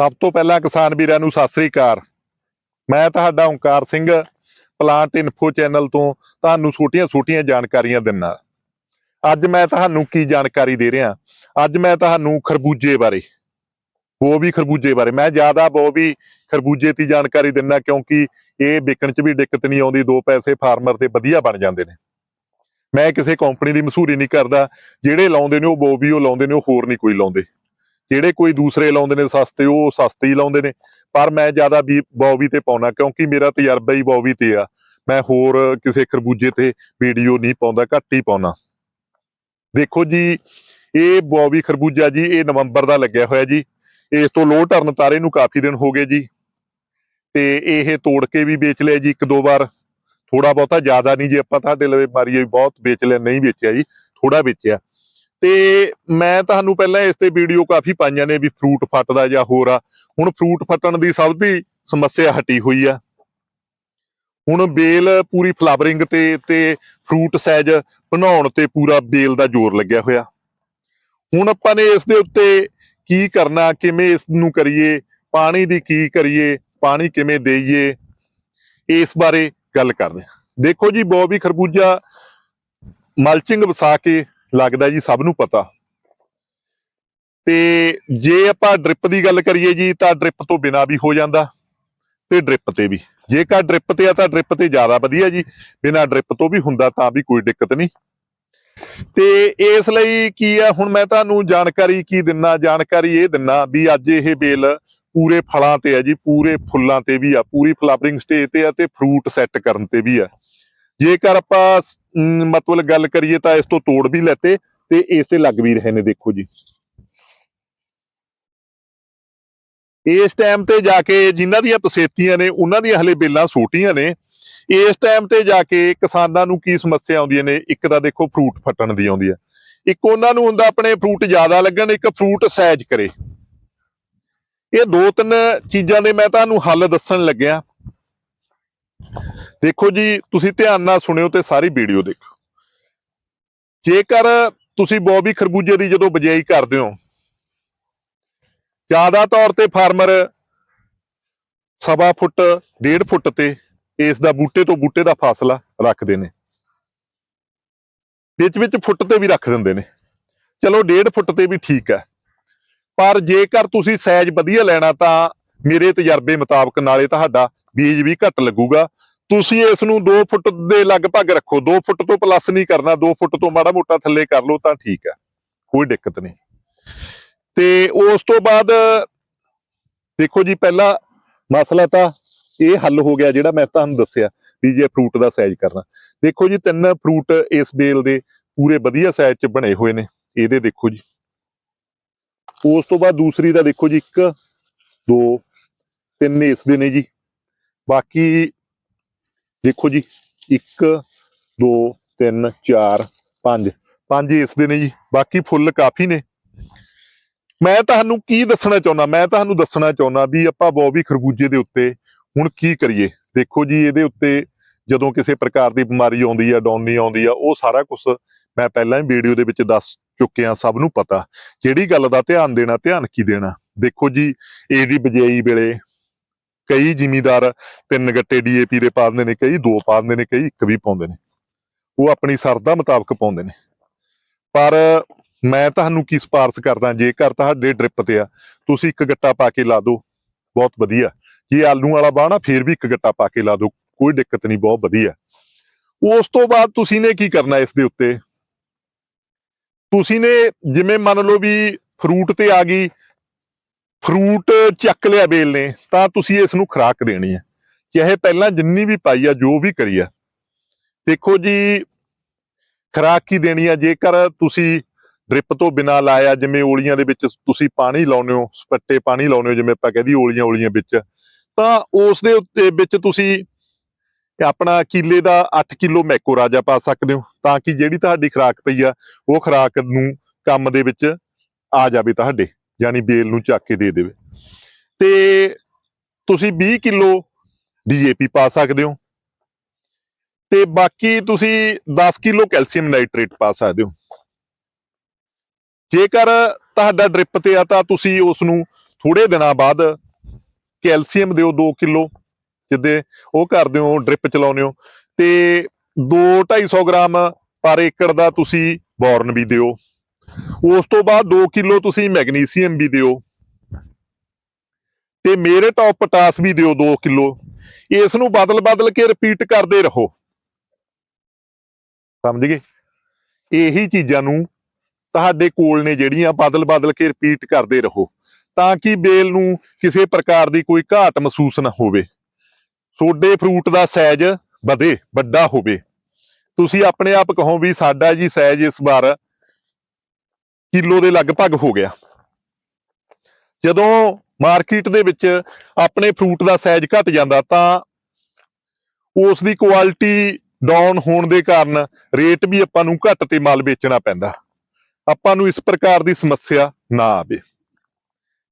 ਸਭ ਤੋਂ ਪਹਿਲਾਂ ਕਿਸਾਨ ਵੀਰਾਂ ਨੂੰ ਸਤਿ ਸ੍ਰੀ ਅਕਾਲ। ਮੈਂ ਤੁਹਾਡਾ Onkar Singh plant info channel ਤੋਂ ਤੁਹਾਨੂੰ ਛੋਟੀਆਂ-ਛੋਟੀਆਂ ਜਾਣਕਾਰੀਆਂ ਦਿੰਨਾ ਅੱਜ ਮੈਂ ਤੁਹਾਨੂੰ ਕੀ ਜਾਣਕਾਰੀ ਦੇ ਰਿਹਾ? ਅੱਜ ਮੈਂ ਤੁਹਾਨੂੰ ਖਰਬੂਜੇ ਬਾਰੇ, ਉਹ ਵੀ ਖਰਬੂਜੇ ਬਾਰੇ। ਮੈਂ ਜ਼ਿਆਦਾ ਉਹ ਵੀ ਖਰਬੂਜੇ ਦੀ ਜਾਣਕਾਰੀ ਦਿੰਨਾ ਕਿਉਂਕਿ ਇਹ ਵਿਕਣ 'ਚ ਵੀ ਦਿੱਕਤ ਨਹੀਂ ਆਉਂਦੀ, ਦੋ ਪੈਸੇ ਫਾਰਮਰ ਤੇ ਵਧੀਆ ਬਣ ਜਾਂਦੇ ਨੇ। ਮੈਂ ਕਿਸੇ ਕੰਪਨੀ ਦੀ ਮਸ਼ਹੂਰੀ ਨਹੀਂ ਕਰਦਾ, ਜਿਹੜੇ ਲਾਉਂਦੇ ਨੇ ਉਹ ਬੋਬੀ ਉਹ ਲਾਉਂਦੇ ਨੇ, ਉਹ ਹੋਰ ਨਹੀਂ ਕੋਈ ਲਾਉਂਦੇ। ਜਿਹੜੇ ਕੋਈ ਦੂਸਰੇ ਲਾਉਂਦੇ ਨੇ ਸਸਤੇ, ਉਹ ਸਸਤੇ ਹੀ ਲਾਉਂਦੇ ਨੇ। ਪਰ ਮੈਂ ਜ਼ਿਆਦਾ ਵੀ ਬੌਬੀ ਤੇ ਪਾਉਣਾ, ਕਿਉਂਕਿ ਮੇਰਾ ਤਜਰਬਾ ਹੀ ਬੌਬੀ ਤੇ ਆ। ਮੈਂ ਹੋਰ ਕਿਸੇ ਖਰਬੂਜੇ ਤੇ ਵੀਡੀਓ ਨਹੀਂ ਪਾਉਂਦਾ, ਘੱਟ ਹੀ ਪਾਉਣਾ। ਦੇਖੋ ਜੀ, ਇਹ ਬੌਬੀ ਖਰਬੂਜਾ ਜੀ, ਇਹ ਨਵੰਬਰ ਦਾ ਲੱਗਿਆ ਹੋਇਆ ਜੀ। ਇਸ ਤੋਂ ਲੋਹ ਟਰਨ ਤਾਰੇ ਨੂੰ ਕਾਫੀ ਦਿਨ ਹੋ ਗਏ ਜੀ। ਤੇ ਇਹ ਤੋੜ ਕੇ ਵੀ ਵੇਚ ਲਿਆ ਜੀ ਇੱਕ ਦੋ ਵਾਰ। ਥੋੜਾ ਬਹੁਤਾ ਜ਼ਿਆਦਾ ਨਹੀਂ ਜੀ, ਆਪਾਂ ਤੁਹਾਡੇ ਲਵੇ ਮਾਰੀਏ, ਬਹੁਤ ਵੇਚ ਲਿਆ, ਨਹੀਂ ਵੇਚਿਆ ਜੀ ਥੋੜਾ ਵੇਚਿਆ। ਤੇ ਮੈਂ ਤੁਹਾਨੂੰ ਪਹਿਲਾਂ ਇਸ ਤੇ ਵੀਡੀਓ ਕਾਫੀ ਪਾਈਆਂ ਨੇ ਵੀ ਫਰੂਟ ਫਟਦਾ ਜਾਂ ਹੋਰ ਆ। ਹੁਣ ਫਰੂਟ ਫਟਣ ਦੀ ਸਭ ਦੀ ਸਮੱਸਿਆ ਹਟੀ ਹੋਈ ਆ। ਹੁਣ ਬੇਲ ਪੂਰੀ ਫਲਾਵਰਿੰਗ ਤੇ ਤੇ ਫਰੂਟ ਸਾਈਜ਼ ਬਣਾਉਣ ਤੇ ਪੂਰਾ ਬੇਲ ਦਾ ਜ਼ੋਰ ਲੱਗਿਆ ਹੋਇਆ। ਹੁਣ ਆਪਾਂ ਨੇ ਇਸ ਦੇ ਉੱਤੇ ਕੀ ਕਰਨਾ, ਕਿਵੇਂ ਇਸ ਨੂੰ ਕਰੀਏ, ਪਾਣੀ ਦੀ ਕੀ ਕਰੀਏ, ਪਾਣੀ ਕਿਵੇਂ ਦੇਈਏ, ਇਸ ਬਾਰੇ ਗੱਲ ਕਰਦੇ ਹਾਂ। ਦੇਖੋ ਜੀ ਬੋਬੀ ਖਰਬੂਜਾ ਮਲਚਿੰਗ ਵਸਾ ਕੇ ਲੱਗਦਾ ਜੀ ਸਭ ਨੂੰ ਪਤਾ। ਤੇ ਜੇ ਆਪਾਂ ਡ੍ਰਿਪ ਦੀ ਗੱਲ ਕਰੀਏ ਜੀ, ਤਾਂ ਡ੍ਰਿਪ ਤੋਂ ਬਿਨਾ ਵੀ ਹੋ ਜਾਂਦਾ ਤੇ ਡ੍ਰਿਪ ਤੇ ਵੀ। ਜੇਕਰ ਡ੍ਰਿਪ ਤੇ ਆ ਤਾਂ ਡ੍ਰਿਪ ਤੇ ਜ਼ਿਆਦਾ ਵਧੀਆ ਜੀ, ਬਿਨਾ ਡ੍ਰਿਪ ਤੋਂ ਵੀ ਹੁੰਦਾ ਤਾਂ ਵੀ ਕੋਈ ਦਿੱਕਤ ਨਹੀਂ। ਤੇ ਇਸ ਲਈ ਕੀ ਆ, ਹੁਣ ਮੈਂ ਤੁਹਾਨੂੰ ਜਾਣਕਾਰੀ ਕੀ ਦਿੰਨਾ, ਜਾਣਕਾਰੀ ਇਹ ਦਿੰਨਾ ਵੀ ਅੱਜ ਇਹ ਬੇਲ ਪੂਰੇ ਫਲਾਂ ਤੇ ਆ ਜੀ, ਪੂਰੇ ਫੁੱਲਾਂ ਤੇ ਵੀ ਆ, ਪੂਰੀ ਫਲਾਵਰਿੰਗ ਸਟੇਜ ਤੇ ਆ ਤੇ ਫਰੂਟ ਸੈੱਟ ਕਰਨ ਤੇ ਵੀ ਆ। ਜੇਕਰ ਆਪਾਂ ਮਤਲਬ ਗੱਲ ਕਰੀਏ ਤਾਂ ਇਸ ਤੋਂ ਤੋੜ ਵੀ ਲੈਤੇ ਤੇ ਇਸ ਤੇ ਲੱਗ ਵੀ ਰਹੇ ਨੇ, ਦੇਖੋ ਜੀ। ਇਸ ਟਾਈਮ ਤੇ ਜਾ ਕੇ ਜਿਨ੍ਹਾਂ ਦੀਆਂ ਪਸੇਤੀਆਂ ਨੇ, ਉਹਨਾਂ ਦੀਆਂ ਹਲੇ ਬੇਲਾਂ ਛੋਟੀਆਂ ਨੇ, ਇਸ ਟਾਈਮ ਤੇ ਜਾ ਕੇ ਕਿਸਾਨਾਂ ਨੂੰ ਕੀ ਸਮੱਸਿਆ ਆਉਂਦੀਆਂ ਨੇ? ਇੱਕ ਤਾਂ ਦੇਖੋ ਫਰੂਟ ਫਟਣ ਦੀ ਆਉਂਦੀ ਹੈ ਇੱਕ ਉਹਨਾਂ ਨੂੰ ਹੁੰਦਾ ਆਪਣੇ ਫਰੂਟ ਜ਼ਿਆਦਾ ਲੱਗਣ, ਇੱਕ ਫਰੂਟ ਸਾਈਜ਼ ਕਰੇ। ਇਹ ਦੋ ਤਿੰਨ ਚੀਜ਼ਾਂ ਦੇ ਮੈਂ ਤੁਹਾਨੂੰ ਹੱਲ ਦੱਸਣ ਲੱਗਿਆ। ਦੇਖੋ ਜੀ, ਤੁਸੀਂ ਧਿਆਨ ਨਾਲ ਸੁਣਿਓ ਤੇ ਸਾਰੀ ਵੀਡੀਓ ਦੇਖੋ। ਜੇਕਰ ਤੁਸੀਂ ਬੋਬੀ ਖਰਬੂਜੇ ਦੀ ਜਦੋਂ ਬਜਾਈ ਕਰਦੇ ਹੋ, ਜ਼ਿਆਦਾ ਤੌਰ ਤੇ ਫਾਰਮਰ ਸਵਾ ਫੁੱਟ, ਡੇਢ ਫੁੱਟ ਤੇ ਇਸ ਦਾ ਬੂਟੇ ਤੋਂ ਬੂਟੇ ਦਾ ਫਾਸਲਾ ਰੱਖਦੇ ਨੇ। ਵਿੱਚ ਵਿੱਚ ਫੁੱਟ ਤੇ ਵੀ ਰੱਖ ਦਿੰਦੇ ਨੇ। ਚਲੋ, ਡੇਢ ਫੁੱਟ ਤੇ ਵੀ ਠੀਕ ਹੈ। ਪਰ ਜੇਕਰ ਤੁਸੀਂ ਸਾਈਜ਼ ਵਧੀਆ ਲੈਣਾ ਤਾਂ ਮੇਰੇ ਤਜਰਬੇ ਮੁਤਾਬਕ ਨਾਲੇ ਤੁਹਾਡਾ ਬੀਜ ਵੀ ਘੱਟ ਲੱਗੂਗਾ। ਤੁਸੀਂ ਇਸ ਨੂੰ 2 ਫੁੱਟ ਦੇ ਲਗਭਗ ਰੱਖੋ। 2 ਫੁੱਟ ਤੋਂ ਪਲੱਸ ਨਹੀਂ ਕਰਨਾ। 2 ਫੁੱਟ ਤੋਂ ਮਾੜਾ ਮੋਟਾ ਥੱਲੇ ਕਰ ਲਓ ਤਾਂ ਠੀਕ ਹੈ। ਕੋਈ ਦਿੱਕਤ ਨਹੀਂ। ਤੇ ਉਸ ਤੋਂ ਬਾਅਦ ਦੇਖੋ ਜੀ, ਪਹਿਲਾ ਮਸਲਾ ਤਾਂ ਇਹ ਹੱਲ ਹੋ ਗਿਆ ਜਿਹੜਾ ਮੈਂ ਤੁਹਾਨੂੰ ਦੱਸਿਆ ਵੀ ਜੇ ਫਰੂਟ ਦਾ ਸਾਈਜ਼ ਕਰਨਾ। ਦੇਖੋ ਜੀ, ਤਿੰਨ ਫਰੂਟ ਇਸ ਬੇਲ ਦੇ ਪੂਰੇ ਵਧੀਆ ਸਾਈਜ਼ 'ਚ ਬਣੇ ਹੋਏ ਨੇ। ਇਹਦੇ ਦੇਖੋ ਜੀ। ਉਸ ਤੋਂ ਬਾਅਦ ਦੂਸਰੀ ਦਾ ਦੇਖੋ ਜੀ 1 2 ਤਿੰਨ ਇਸ ਦੇ ਨੇ ਜੀ। ਬਾਕੀ ਦੇਖੋ ਜੀ 1 2 3 4 5 ਪੰਜ ਇਸ ਦੇ ਨੇ ਜੀ। ਬਾਕੀ ਫੁੱਲ ਕਾਫੀ ਨੇ। ਮੈਂ ਤੁਹਾਨੂੰ ਕੀ ਦੱਸਣਾ ਚਾਹੁੰਦਾ, ਮੈਂ ਤੁਹਾਨੂੰ ਦੱਸਣਾ ਚਾਹੁੰਦਾ ਵੀ ਆਪਾਂ ਬੋਬੀ ਖਰਬੂਜੇ ਦੇ ਉੱਤੇ ਹੁਣ ਕੀ ਕਰੀਏ। ਦੇਖੋ ਜੀ, ਇਹਦੇ ਉੱਤੇ ਜਦੋਂ ਕਿਸੇ ਪ੍ਰਕਾਰ ਦੀ ਬਿਮਾਰੀ ਆਉਂਦੀ ਆ ਡੌਨੀ ਆਉਂਦੀ ਆ, ਉਹ ਸਾਰਾ ਕੁਝ ਮੈਂ ਪਹਿਲਾਂ ਹੀ ਵੀਡੀਓ ਦੇ ਵਿੱਚ ਦੱਸ ਚੁੱਕਿਆ ਸਭ ਨੂੰ ਪਤਾ। ਜਿਹੜੀ ਗੱਲ ਦਾ ਧਿਆਨ ਦੇਣਾ, ਧਿਆਨ ਕੀ ਦੇਣਾ? ਦੇਖੋ ਜੀ, ਇਹਦੀ ਬਜਾਈ ਵੇਲੇ ਕਈ ਜ਼ਿਮੀਦਾਰ ਤਿੰਨ ਗੱਟੇ ਡੀਏਪੀ ਦੇ ਪਾ ਦਿੰਦੇ ਨੇ, ਕਈ ਦੋ ਪਾ ਦਿੰਦੇ ਨੇ, ਕਈ ਇੱਕ ਵੀ ਪਾਉਂਦੇ ਨੇ। ਉਹ ਆਪਣੀ ਸਰਦਾ ਮੁਤਾਬਕ ਪਾਉਂਦੇ ਨੇ। ਪਰ ਮੈਂ ਤੁਹਾਨੂੰ ਕੀ ਸਿਫਾਰਸ਼ ਕਰਦਾ, ਜੇਕਰ ਤੁਹਾਡੇ ਡ੍ਰਿਪ ਤੇ ਆ, ਤੁਸੀਂ ਇੱਕ ਗੱਟਾ ਪਾ ਕੇ ਲਾ ਦਿਓ, ਬਹੁਤ ਵਧੀਆ। ਜੇ ਆਲੂ ਵਾਲਾ ਬਾਣਾ ਫੇਰ ਵੀ ਇੱਕ ਗੱਟਾ ਪਾ ਕੇ ਲਾ ਦਿਓ, ਕੋਈ ਦਿੱਕਤ ਨਹੀਂ, ਬਹੁਤ ਵਧੀਆ। ਉਸ ਤੋਂ ਬਾਅਦ ਤੁਸੀਂ ਨੇ ਕੀ ਕਰਨਾ ਇਸ ਦੇ ਉੱਤੇ? ਤੁਸੀਂ ਨੇ ਜਿਵੇਂ ਮੰਨ ਲਓ ਵੀ ਫਰੂਟ ਤੇ ਆ ਗਈ ਫਰੂਟ ਚੱਕ ਲਿਆ ਬੇਲ ਨੇ, ਤਾਂ ਤੁਸੀਂ ਇਸ ਨੂੰ ਖੁਰਾਕ ਦੇਣੀ ਹੈ। ਚਾਹੇ ਪਹਿਲਾਂ ਜਿੰਨੀ ਵੀ ਪਾਈ ਆ, ਜੋ ਵੀ ਕਰੀ ਆ। ਦੇਖੋ ਜੀ, ਖੁਰਾਕ ਕੀ ਦੇਣੀ ਆ? ਜੇਕਰ ਤੁਸੀਂ ਡ੍ਰਿਪ ਤੋਂ ਬਿਨਾ ਲਾਇਆ, ਜਿਵੇਂ ਓਲੀਆਂ ਦੇ ਵਿੱਚ ਤੁਸੀਂ ਪਾਣੀ ਲਾਉਂਦੇ ਹੋ, ਸਪੱਟੇ ਪਾਣੀ ਲਾਉਂਦੇ ਹੋ, ਜਿਵੇਂ ਆਪਾਂ ਕਹਦੀ ਓਲੀਆਂ ਓਲੀਆਂ ਵਿੱਚ, ਤਾਂ ਉਸ ਦੇ ਉੱਤੇ ਵਿੱਚ ਤੁਸੀਂ ਆਪਣਾ ਕਿੱਲੇ ਦਾ 8 ਕਿਲੋ ਮੈਕੋ ਰਾਜਾ ਪਾ ਸਕਦੇ ਹੋ। ਤਾਂ ਕਿ ਜਿਹੜੀ ਤੁਹਾਡੀ ਖੁਰਾਕ ਪਈ ਆ, ਉਹ ਖੁਰਾਕ ਨੂੰ ਕੰਮ ਦੇ ਵਿੱਚ ਆ ਜਾਵੇ ਤੁਹਾਡੇ। ਯਾਨੀ ਬੇਲ ਨੂੰ ਚੱਕ ਕੇ ਦੇ ਦੇਵੇ। ਤੇ ਤੁਸੀਂ 20 ਕਿਲੋ ਡੀਏਪੀ ਪਾ ਸਕਦੇ ਹੋ। ਤੇ ਬਾਕੀ ਤੁਸੀਂ 10 ਕਿਲੋ ਕੈਲਸ਼ੀਅਮ ਨਾਈਟ੍ਰੇਟ ਪਾ ਸਕਦੇ ਹੋ। ਜੇਕਰ ਤੁਹਾਡਾ ਡ੍ਰਿਪ ਤੇ ਆ ਤਾਂ ਤੁਸੀਂ ਉਸ ਨੂੰ ਥੋੜੇ ਦਿਨਾਂ ਬਾਅਦ ਕੈਲਸ਼ੀਅਮ ਦਿਓ 2 ਕਿਲੋ, ਜਿੱਦੇ ਉਹ ਕਰਦੇ ਹੋ ਡ੍ਰਿਪ ਚਲਾਉਂਦੇ ਹੋ। ਤੇ 2-250 ਗ੍ਰਾਮ ਪਰ ਏਕੜ ਦਾ ਤੁਸੀਂ ਬੋਰਨ ਵੀ ਦਿਓ। ਉਸ ਤੋਂ ਬਾਅਦ 2 ਕਿਲੋ ਤੁਸੀਂ ਮੈਗਨੀਸੀਅਮ ਵੀ ਦਿਓ। ਤੇ ਮੇਰੇ ਟੌਪ ਪੋਟਾਸ ਵੀ ਦਿਓ 2 ਕਿਲੋ। ਇਸ ਨੂੰ ਬਦਲ-ਬਦਲ ਕੇ ਰਿਪੀਟ ਕਰਦੇ ਰਹੋ। ਸਮਝ ਗਏ? ਇਹੀ ਚੀਜ਼ਾਂ ਨੂੰ ਤੁਹਾਡੇ ਕੋਲ ਨੇ ਜਿਹੜੀਆਂ ਬਦਲ-ਬਦਲ ਕੇ ਰਿਪੀਟ ਕਰਦੇ ਰਹੋ। ਤਾਂ ਕਿ ਬੇਲ ਨੂੰ ਕਿਸੇ ਪ੍ਰਕਾਰ ਦੀ ਕੋਈ ਘਾਟ ਮਹਿਸੂਸ ਨਾ ਹੋਵੇ। ਤੁਹਾਡੇ ਫਰੂਟ ਦਾ ਸਾਈਜ਼ ਵਧੇ, ਵੱਡਾ ਹੋਵੇ। ਤੁਸੀਂ ਆਪਣੇ ਆਪ ਕਹੋ ਵੀ ਸਾਡਾ ਜੀ ਸਾਈਜ਼ ਇਸ ਵਾਰ ਕਿਲੋ ਦੇ ਲਗਭਗ ਹੋ ਗਿਆ। ਜਦੋਂ ਮਾਰਕੀਟ ਦੇ ਵਿੱਚ ਆਪਣੇ ਫਰੂਟ ਦਾ ਸਾਈਜ਼ ਘਟ ਜਾਂਦਾ ਤਾਂ ਉਸ ਦੀ ਕੁਆਲਿਟੀ ਡਾਊਨ ਹੋਣ ਦੇ ਕਾਰਨ ਰੇਟ ਵੀ ਆਪਾਂ ਨੂੰ ਘੱਟ ਤੇ ਮਾਲ ਵੇਚਣਾ ਪੈਂਦਾ। ਆਪਾਂ ਨੂੰ ਇਸ ਪ੍ਰਕਾਰ ਦੀ ਸਮੱਸਿਆ ਨਾ ਆਵੇ।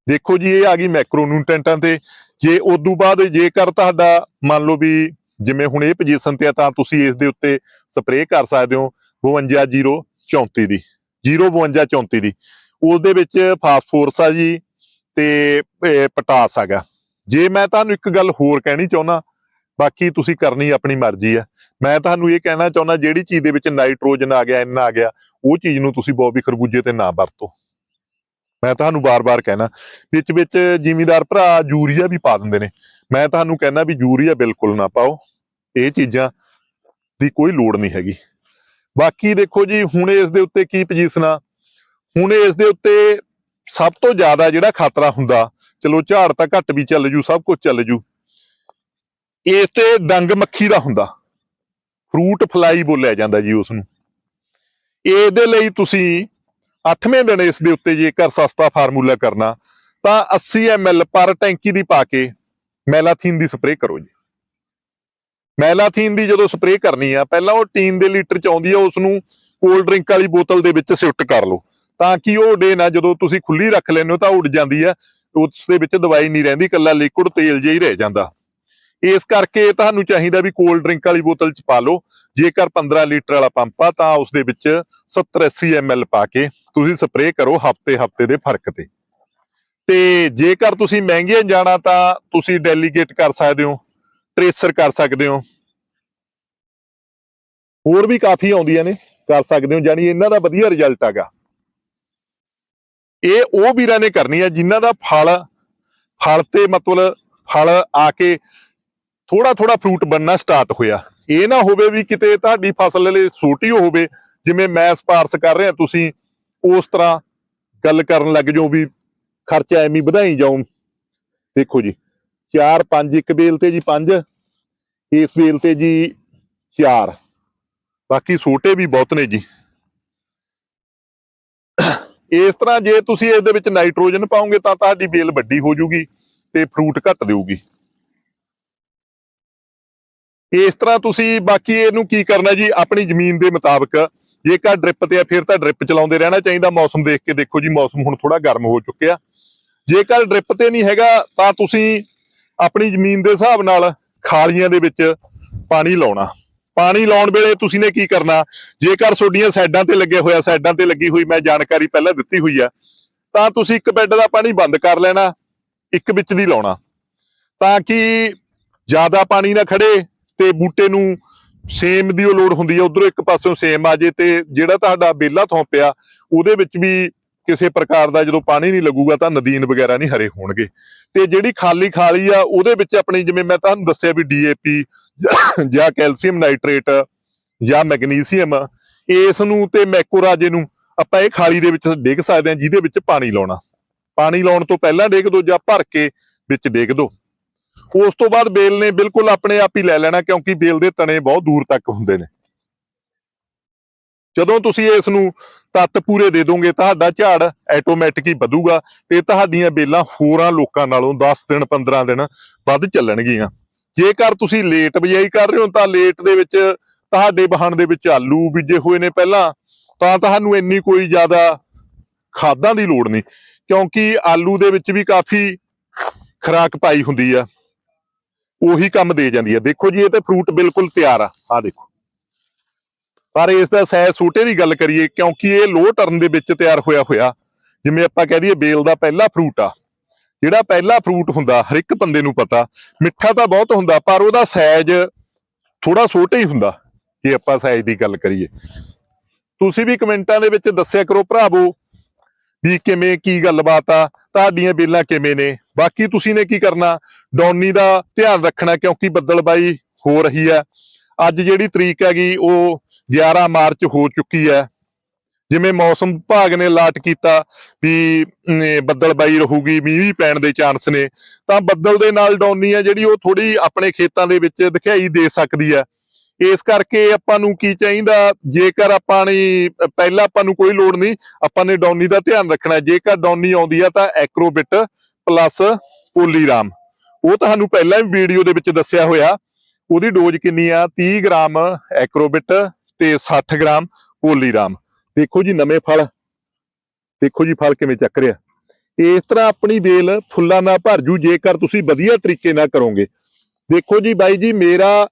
ਦੇਖੋ ਜੀ, ਇਹ ਆ ਗਈ ਮੈਕਰੋ ਨਿਊਟ੍ਰੈਂਟਾਂ ਤੇ। ਜੇ ਉਦੋਂ ਬਾਅਦ ਜੇਕਰ ਤੁਹਾਡਾ ਮੰਨ ਲਓ ਵੀ ਜਿਵੇਂ ਹੁਣ ਇਹ ਪੋਜੀਸ਼ਨ ਤੇ ਆ ਤਾਂ ਤੁਸੀਂ ਇਸ ਦੇ ਉੱਤੇ ਸਪਰੇਅ ਕਰ ਸਕਦੇ ਹੋ 52034 ਦੀ। 05234 ਦੀ। ਉਹਦੇ ਵਿੱਚ ਫਾਸਫੋਰਸ ਆ ਜੀ ਤੇ, ਇਹ ਪਟਾਸ ਹੈਗਾ ਜੇ ਮੈਂ ਤੁਹਾਨੂੰ ਇੱਕ ਗੱਲ ਹੋਰ ਕਹਿਣੀ ਚਾਹੁੰਦਾ ਬਾਕੀ ਤੁਸੀਂ ਕਰਨੀ ਆਪਣੀ ਮਰਜ਼ੀ ਆ। ਮੈਂ ਤੁਹਾਨੂੰ ਇਹ ਕਹਿਣਾ ਚਾਹੁੰਦਾ ਜਿਹੜੀ ਚੀਜ਼ ਦੇ ਵਿੱਚ ਨਾਈਟ੍ਰੋਜਨ ਆ ਗਿਆ, ਇੰਨਾ ਆ ਗਿਆ, ਉਹ ਚੀਜ਼ ਨੂੰ ਤੁਸੀਂ ਬੋਬੀ ਖਰਬੂਜੇ ਤੇ ਨਾ ਵਰਤੋ। ਮੈਂ ਤੁਹਾਨੂੰ ਬਾਰ-ਬਾਰ ਕਹਿਣਾ, ਵਿੱਚ ਵਿੱਚ ਜ਼ਿਮੀਦਾਰ ਭਰਾ ਯੂਰੀਆ ਵੀ ਪਾ ਦਿੰਦੇ ਨੇ। ਮੈਂ ਤੁਹਾਨੂੰ ਕਹਿਣਾ ਵੀ ਯੂਰੀਆ ਬਿਲਕੁਲ ਨਾ ਪਾਓ। ਇਹ ਚੀਜ਼ਾਂ ਦੀ ਕੋਈ ਲੋੜ ਨਹੀਂ ਹੈਗੀ। ਬਾਕੀ ਦੇਖੋ ਜੀ, ਹੁਣ ਇਸ ਦੇ ਉੱਤੇ ਕੀ ਪੋਜੀਸ਼ਨ ਹੁਣ ਇਸ ਦੇ ਉੱਤੇ ਸਭ ਤੋਂ ਜ਼ਿਆਦਾ ਜਿਹੜਾ ਖਤਰਾ ਹੁੰਦਾ, ਚਲੋ ਝਾੜ ਤਾਂ ਘੱਟ ਵੀ ਚੱਲ ਜੂ, ਸਭ ਕੁਝ ਚੱਲ ਜੂ। ਇਸ ਤੇ ਡੰਗ ਮੱਖੀ ਦਾ ਹੁੰਦਾ। ਫਰੂਟ ਫਲਾਈ ਬੋਲਿਆ ਜਾਂਦਾ ਜੀ ਉਸ ਨੂੰ ਇਹਦੇ ਲਈ ਤੁਸੀਂ 8ਵੇਂ ਦਿਨ ਇਸ ਦੇ ਉੱਤੇ ਜੇਕਰ ਸਸਤਾ ਫਾਰਮੂਲਾ ਕਰਨਾ, ਤਾਂ 80 ml ਪਰ ਟੈਂਕੀ ਦੀ ਪਾ ਕੇ ਮੈਲਾਥੀਨ ਦੀ ਸਪਰੇਅ ਕਰੋ ਜੀ। ਮੈਲਾਥੀਨ ਦੀ ਜਦੋਂ ਸਪਰੇਅ ਕਰਨੀ ਆ, ਪਹਿਲਾਂ ਉਹ ਟੀਨ ਦੇ ਲੀਟਰ ਚ ਆਉਂਦੀ ਆ ਉਸ ਨੂੰ ਕੋਲਡ ਡਰਿੰਕ ਵਾਲੀ ਬੋਤਲ ਦੇ ਵਿੱਚ ਸਿਫਟ ਕਰ ਲਓ। ਤਾਂ ਕਿ ਉਹ ਡੇ ਨਾ, ਜਦੋਂ ਤੁਸੀਂ ਖੁੱਲੀ ਰੱਖ ਲੈਂਦੇ ਹੋ ਤਾਂ ਉੱਡ ਜਾਂਦੀ ਆ ਉਸ ਦੇ ਵਿੱਚ ਦਵਾਈ ਨਹੀਂ ਰਹਿੰਦੀ ਕੱਲਾ ਲਿਕੁਇਡ ਤੇਲ ਜਿਹਾ ਹੀ ਰਹਿ ਜਾਂਦਾ। ਇਸ ਕਰਕੇ ਤੁਹਾਨੂੰ ਚਾਹੀਦਾ ਵੀ ਕੋਲਡ ਡਰਿੰਕ ਵਾਲੀ ਬੋਤਲ ਚ ਪਾ ਲਓ। ਜੇਕਰ 15 ਲੀਟਰ ਵਾਲਾ ਪੰਪ ਆ, ਤਾਂ ਉਸ ਦੇ ਵਿੱਚ 70 80 ml ਪਾ ਕੇ ਤੁਸੀਂ ਸਪਰੇਅ ਕਰੋ ਹਫ਼ਤੇ ਹਫ਼ਤੇ ਦੇ ਫ਼ਰਕ ਤੇ। ਤੇ ਜੇਕਰ ਤੁਸੀਂ ਮਹਿੰਗੇ ਜਾਣਾ ਤਾਂ ਤੁਸੀਂ ਡੈਲੀਗੇਟ ਕਰ ਸਕਦੇ ਹੋ। ਟ੍ਰੇਸਰ ਕਰ ਸਕਦੇ ਹੋ। ਹੋਰ ਵੀ ਕਾਫੀ ਆਉਂਦੀਆਂ ਨੇ, ਕਰ ਸਕਦੇ ਹੋ ਜਾਨੀ ਇਹਨਾਂ ਦਾ ਵਧੀਆ ਰਿਜ਼ਲਟ ਹੈਗਾ। ਇਹ ਉਹ ਵੀਰਾਂ ਨੇ ਕਰਨੀ ਆ ਜਿਨ੍ਹਾਂ ਦਾ ਫਲ ਫਲ ਤੇ ਮਤਲਬ ਫਲ ਆ ਕੇ ਥੋੜਾ ਥੋੜਾ ਫਰੂਟ ਬਣਨਾ ਸਟਾਰਟ ਹੋਇਆ। ਇਹ ਨਾ ਹੋਵੇ ਵੀ ਕਿਤੇ ਤੁਹਾਡੀ ਫਸਲ ਲਈ ਛੋਟੀ ਹੋਵੇ, ਜਿਵੇਂ ਮੈਂ ਸਪਾਰਸ ਕਰ ਰਿਹਾ, ਤੁਸੀਂ ਉਸ ਤਰ੍ਹਾਂ ਗੱਲ ਕਰਨ ਲੱਗ ਜਾਓ ਵੀ ਖਰਚਾ ਐਵੇਂ ਵਧਾਈ ਜਾਓ ਦੇਖੋ ਜੀ। 4 5 ਇੱਕ ਬੇਲ ਤੇ ਜੀ 5 ਇਸ ਬੇਲ ਤੇ ਜੀ 4 ਬਾਕੀ ਛੋਟੇ ਵੀ ਬਹੁਤ ਨੇ ਜੀ। ਇਸ ਤਰ੍ਹਾਂ ਜੇ ਤੁਸੀਂ ਇਸ ਦੇ ਵਿੱਚ ਨਾਈਟ੍ਰੋਜਨ ਪਾਓਗੇ ਤਾਂ ਤੁਹਾਡੀ ਬੇਲ ਵੱਡੀ ਹੋ ਜੂਗੀ ਤੇ ਫਰੂਟ ਘੱਟ ਦੇਊਗੀ। ਇਸ ਤਰ੍ਹਾਂ ਤੁਸੀਂ ਬਾਕੀ ਇਹਨੂੰ ਕੀ ਕਰਨਾ ਜੀ, ਆਪਣੀ ਜ਼ਮੀਨ ਦੇ ਮੁਤਾਬਕ ਜੇਕਰ ਡ੍ਰਿਪ ਤੇ ਆ, ਫਿਰ ਤਾਂ ਡ੍ਰਿਪ ਚਲਾਉਂਦੇ ਰਹਿਣਾ ਚਾਹੀਦਾ। ਮੌਸਮ ਦੇਖ ਕੇ ਦੇਖੋ ਜੀ, ਮੌਸਮ ਹੁਣ ਥੋੜਾ ਗਰਮ ਹੋ ਚੁੱਕਿਆ। ਜੇਕਰ ਡ੍ਰਿਪ ਤੇ ਨਹੀਂ ਹੈਗਾ ਤਾਂ ਤੁਸੀਂ ਆਪਣੀ ਜ਼ਮੀਨ ਦੇ ਹਿਸਾਬ ਨਾਲ ਖਾਲੀਆਂ ਦੇ ਵਿੱਚ ਪਾਣੀ ਲਾਉਣਾ। ਪਾਣੀ ਲਾਉਣ ਵੇਲੇ ਤੁਸੀਂ ਨੇ ਕੀ ਕਰਨਾ? ਜੇਕਰ ਤੁਹਾਡੀਆਂ ਸਾਈਡਾਂ ਤੇ ਲੱਗੇ ਹੋਇਆ, ਸਾਈਡਾਂ ਤੇ ਲੱਗੀ ਹੋਈ ਮੈਂ ਜਾਣਕਾਰੀ ਪਹਿਲਾਂ ਦਿੱਤੀ ਹੋਈ ਆ, ਤਾਂ ਤੁਸੀਂ ਇੱਕ ਬੈੱਡ ਦਾ ਪਾਣੀ ਬੰਦ ਕਰ ਲੈਣਾ, ਇੱਕ ਵਿੱਚ ਦੀ ਲਾਉਣਾ। ਤਾਂ ਕਿ ਜ਼ਿਆਦਾ ਪਾਣੀ ਨਾ ਖੜੇ ਤੇ ਬੂਟੇ ਨੂੰ ਸੇਮ ਦੀ ਉਹ ਲੋੜ ਹੁੰਦੀ ਹੈ ਉਧਰੋਂ ਇੱਕ ਪਾਸਿਓਂ ਸੇਮ ਆ ਜੇ ਤੇ ਜਿਹੜਾ ਤੁਹਾਡਾ ਬੇਲਾ ਥੋਂ ਪਿਆ ਉਹਦੇ ਵਿੱਚ ਵੀ ਕਿਸੇ ਪ੍ਰਕਾਰ ਦਾ ਜਦੋਂ ਪਾਣੀ ਨਹੀਂ ਲੱਗੂਗਾ ਤਾਂ ਨਦੀਨ ਵਗੈਰਾ ਨਹੀਂ ਹਰੇ ਹੋਣਗੇ। ਤੇ ਜਿਹੜੀ ਖਾਲੀ ਖਾਲੀ ਆ, ਉਹਦੇ ਵਿੱਚ ਆਪਣੀ ਜਿਵੇਂ ਮੈਂ ਤੁਹਾਨੂੰ ਦੱਸਿਆ ਵੀ ਡੀਏਪੀ ਜਾਂ ਕੈਲਸ਼ੀਅਮ ਨਾਈਟ੍ਰੇਟ ਜਾਂ ਮੈਗਨੀਸੀਅਮ, ਇਸ ਨੂੰ ਤੇ ਮੈਕੋਰਾਜੇ ਨੂੰ ਆਪਾਂ ਇਹ ਖਾਲੀ ਦੇ ਵਿੱਚ ਡੇਗ ਸਕਦੇ ਹਾਂ, ਜਿਹਦੇ ਵਿੱਚ ਪਾਣੀ ਲਾਉਣਾ। ਪਾਣੀ ਲਾਉਣ ਤੋਂ ਪਹਿਲਾਂ ਡੇਗ ਦੋ ਜਾਂ ਭਰ ਕੇ ਵਿੱਚ ਡੇਗ ਦੋ। ਉਸ ਤੋਂ ਬਾਅਦ ਬੇਲ ਨੇ ਬਿਲਕੁਲ ਆਪਣੇ ਆਪ ਹੀ ਲੈ ਲੈਣਾ ਕਿਉਂਕਿ ਬੇਲ ਦੇ ਤਣੇ ਬਹੁਤ ਦੂਰ ਤੱਕ ਹੁੰਦੇ ਨੇ। ਜਦੋਂ ਤੁਸੀਂ ਇਸ ਨੂੰ ਤੱਤ ਪੂਰੇ ਦੇ ਦੋਗੇ, ਤੁਹਾਡਾ ਝਾੜ ਆਟੋਮੈਟਿਕ ਹੀ ਵਧੂਗਾ ਤੇ ਤੁਹਾਡੀਆਂ ਬੇਲਾਂ ਹੋਰਾਂ ਲੋਕਾਂ ਨਾਲੋਂ 10 ਦਿਨ 15 ਦਿਨ ਵੱਧ ਚੱਲਣਗੀਆਂ। ਜੇਕਰ ਤੁਸੀਂ ਲੇਟ ਬਿਜਾਈ ਕਰ ਰਹੇ ਹੋ, ਤਾਂ ਲੇਟ ਦੇ ਵਿੱਚ ਤੁਹਾਡੇ ਬਹਾਨ ਦੇ ਵਿੱਚ ਆਲੂ ਬੀਜੇ ਹੋਏ ਨੇ ਪਹਿਲਾਂ, ਤਾਂ ਤੁਹਾਨੂੰ ਇੰਨੀ ਕੋਈ ਜ਼ਿਆਦਾ ਖਾਦਾਂ ਦੀ ਲੋੜ ਨਹੀਂ, ਕਿਉਂਕਿ ਆਲੂ ਦੇ ਵਿੱਚ ਵੀ ਕਾਫੀ ਖਰਾਕ ਪਾਈ ਹੁੰਦੀ ਆ। ਉਹੀ ਕੰਮ ਦੇ ਜਾਂਦੀ ਆ। ਦੇਖੋ ਜੀ, ਇਹ ਤੇ ਫਰੂਟ ਬਿਲਕੁਲ ਤਿਆਰ ਆ। ਆ ਦੇਖੋ। ਪਰ ਇਸ ਦਾ ਸਾਈਜ਼ ਛੋਟੇ ਦੀ ਗੱਲ ਕਰੀਏ, ਕਿਉਂਕਿ ਇਹ ਲੋ ਟਰਨ ਦੇ ਵਿੱਚ ਤਿਆਰ ਹੋਇਆ ਹੋਇਆ, ਜਿਵੇਂ ਆਪਾਂ ਕਹਿ ਦਈਏ ਬੇਲ ਦਾ ਪਹਿਲਾ ਫਰੂਟ ਆ। ਜਿਹੜਾ ਪਹਿਲਾ ਫਰੂਟ ਹੁੰਦਾ, ਹਰ ਇੱਕ ਬੰਦੇ ਨੂੰ ਪਤਾ, ਮਿੱਠਾ ਤਾਂ ਬਹੁਤ ਹੁੰਦਾ, ਪਰ ਉਹਦਾ ਸਾਈਜ਼ ਥੋੜਾ ਛੋਟਾ ਹੀ ਹੁੰਦਾ, ਜੇ ਆਪਾਂ ਸਾਈਜ਼ ਦੀ ਗੱਲ ਕਰੀਏ। ਤੁਸੀਂ ਵੀ ਕਮੈਂਟਾਂ ਦੇ ਵਿੱਚ ਦੱਸਿਆ ਕਰੋ ਭਰਾਵੋ, ਵੀ ਕਿਵੇਂ ਕੀ ਗੱਲਬਾਤ ਆ, ਤੁਹਾਡੀਆਂ ਬੇਲਾਂ ਕਿਵੇਂ ਨੇ? ਬਾਕੀ ਤੁਸੀਂ ਨੇ ਕੀ ਕਰਨਾ? ਡੌਨੀ ਦਾ ਧਿਆਨ ਰੱਖਣਾ, ਕਿਉਂਕਿ ਬੱਦਲਬਾਈ ਹੋ ਰਹੀ ਹੈ ਅੱਜ ਜਿਹੜੀ ਤਰੀਕ ਹੈਗੀ, ਉਹ 11 ਮਾਰਚ ਹੋ ਚੁੱਕੀ ਹੈ। ਜਿਵੇਂ ਮੌਸਮ ਵਿਭਾਗ ਨੇ ਅਲਰਟ ਕੀਤਾ ਵੀ ਅਮ, ਬੱਦਲਬਾਈ ਰਹੂਗੀ ਮੀਂਹ ਵੀ ਪੈਣ ਦੇ ਚਾਂਸ ਨੇ। ਤਾਂ ਬੱਦਲ ਦੇ ਨਾਲ ਡੌਨੀ ਆ ਜਿਹੜੀ ਉਹ ਥੋੜੀ ਆਪਣੇ ਖੇਤਾਂ ਦੇ ਵਿੱਚ ਦਿਖਾਈ ਦੇ ਸਕਦੀ ਹੈ। ਇਸ ਕਰਕੇ ਆਪਾਂ ਨੂੰ ਕੀ ਚਾਹੀਦਾ ਜੇਕਰ ਆਪਾਂ ਨੇ ਪਹਿਲਾਂ ਆਪਾਂ ਨੂੰ ਕੋਈ ਲੋੜ ਨਹੀਂ ਆਪਾਂ ਨੇ ਡੌਨੀ ਦਾ ਧਿਆਨ ਰੱਖਣਾ ਜੇਕਰ ਡੌਨੀ ਆਉਂਦੀ ਆ ਤਾਂ ਐਕਰੋਬਿਟ ਪਲੱਸ ਪੋਲੀਰਾਮ। ਉਹ ਤੁਹਾਨੂੰ ਪਹਿਲਾਂ ਵੀ ਵੀਡੀਓ ਦੇ ਵਿੱਚ ਦੱਸਿਆ ਹੋਇਆ। ਉਹਦੀ ਡੋਜ਼ ਕਿੰਨੀ ਆ? 30 ਗ੍ਰਾਮ ਐਕਰੋਬਿਟ ਤੇ 60 ਗ੍ਰਾਮ ਪੋਲੀਰਾਮ ਦੇਖੋ ਜੀ ਨਵੇਂ ਫਲ। ਦੇਖੋ ਜੀ ਫਲ ਕਿਵੇਂ ਚੱਕ ਰਿਹਾ। ਇਸ ਤਰ੍ਹਾਂ ਆਪਣੀ ਵੇਲ ਫੁੱਲਾਂ ਨਾਲ ਭਰ ਜੂ, ਜੇਕਰ ਤੁਸੀਂ ਵਧੀਆ ਤਰੀਕੇ ਨਾਲ ਕਰੋਗੇ। ਦੇਖੋ ਜੀ ਬਾਈ ਜੀ, ਮੇਰਾ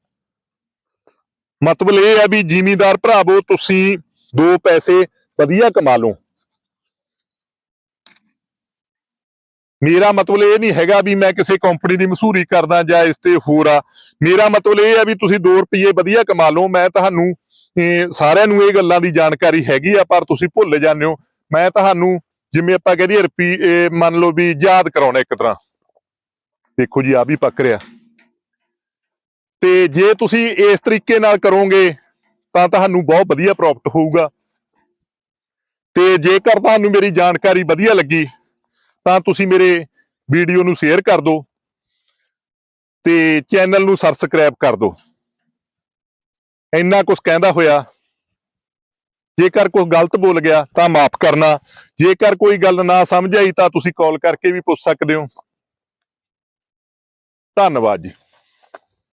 ਮਤਲਬ ਇਹ ਹੈ ਵੀ ਜ਼ਿਮੀਂਦਾਰ ਭਰਾਵੋ, ਤੁਸੀਂ ਦੋ ਪੈਸੇ ਵਧੀਆ ਕਮਾ ਲਓ। ਮੇਰਾ ਮਤਲਬ ਇਹ ਨਹੀਂ ਹੈਗਾ ਵੀ ਮੈਂ ਕਿਸੇ ਕੰਪਨੀ ਦੀ ਮਸ਼ਹੂਰੀ ਕਰਦਾ ਜਾਂ ਇਸ ਤੇ ਹੋਰ ਆ। ਮੇਰਾ ਮਤਲਬ ਇਹ ਹੈ ਵੀ ਤੁਸੀਂ 2 ਰੁਪਏ ਵਧੀਆ ਕਮਾ ਲਓ। ਮੈਂ ਤੁਹਾਨੂੰ ਇਹ ਸਾਰਿਆਂ ਨੂੰ ਇਹ ਗੱਲਾਂ ਦੀ ਜਾਣਕਾਰੀ ਹੈਗੀ ਆ, ਪਰ ਤੁਸੀਂ ਭੁੱਲ ਜਾਂਦੇ ਹੋ। ਮੈਂ ਤੁਹਾਨੂੰ ਜਿਵੇਂ ਆਪਾਂ ਕਹਦੇ ਰੁਪਏ ਮੰਨ ਲਓ ਵੀ ਯਾਦ ਕਰਾਉਣਾ ਇੱਕ ਤਰ੍ਹਾਂ। ਦੇਖੋ ਜੀ ਆ ਵੀ ਪੱਕ ਰਿਹਾ। ਤੇ ਜੇ ਤੁਸੀਂ ਇਸ ਤਰੀਕੇ ਨਾਲ ਕਰੋਗੇ, ਤਾਂ ਤੁਹਾਨੂੰ ਬਹੁਤ ਵਧੀਆ ਪ੍ਰੋਫਿਟ ਹੋਊਗਾ। ਤੇ ਜੇਕਰ ਤੁਹਾਨੂੰ ਮੇਰੀ ਜਾਣਕਾਰੀ ਵਧੀਆ ਲੱਗੀ, ਤਾਂ ਤੁਸੀਂ ਮੇਰੇ ਵੀਡੀਓ ਨੂੰ ਸ਼ੇਅਰ ਕਰ ਦਿਓ ਤੇ ਚੈਨਲ ਨੂੰ ਸਬਸਕ੍ਰਾਈਬ ਕਰ ਦਿਓ। ਇੰਨਾ ਕੁਝ ਕਹਿੰਦਾ ਹੋਇਆ, ਜੇਕਰ ਕੋਈ ਗਲਤ ਬੋਲ ਗਿਆ ਤਾਂ ਮਾਫ ਕਰਨਾ, ਜੇਕਰ ਕੋਈ ਗੱਲ ਨਾ ਸਮਝ ਆਈ ਤਾਂ ਤੁਸੀਂ ਕਾਲ ਕਰਕੇ ਵੀ ਪੁੱਛ ਸਕਦੇ ਹੋ। ਧੰਨਵਾਦ ਜੀ।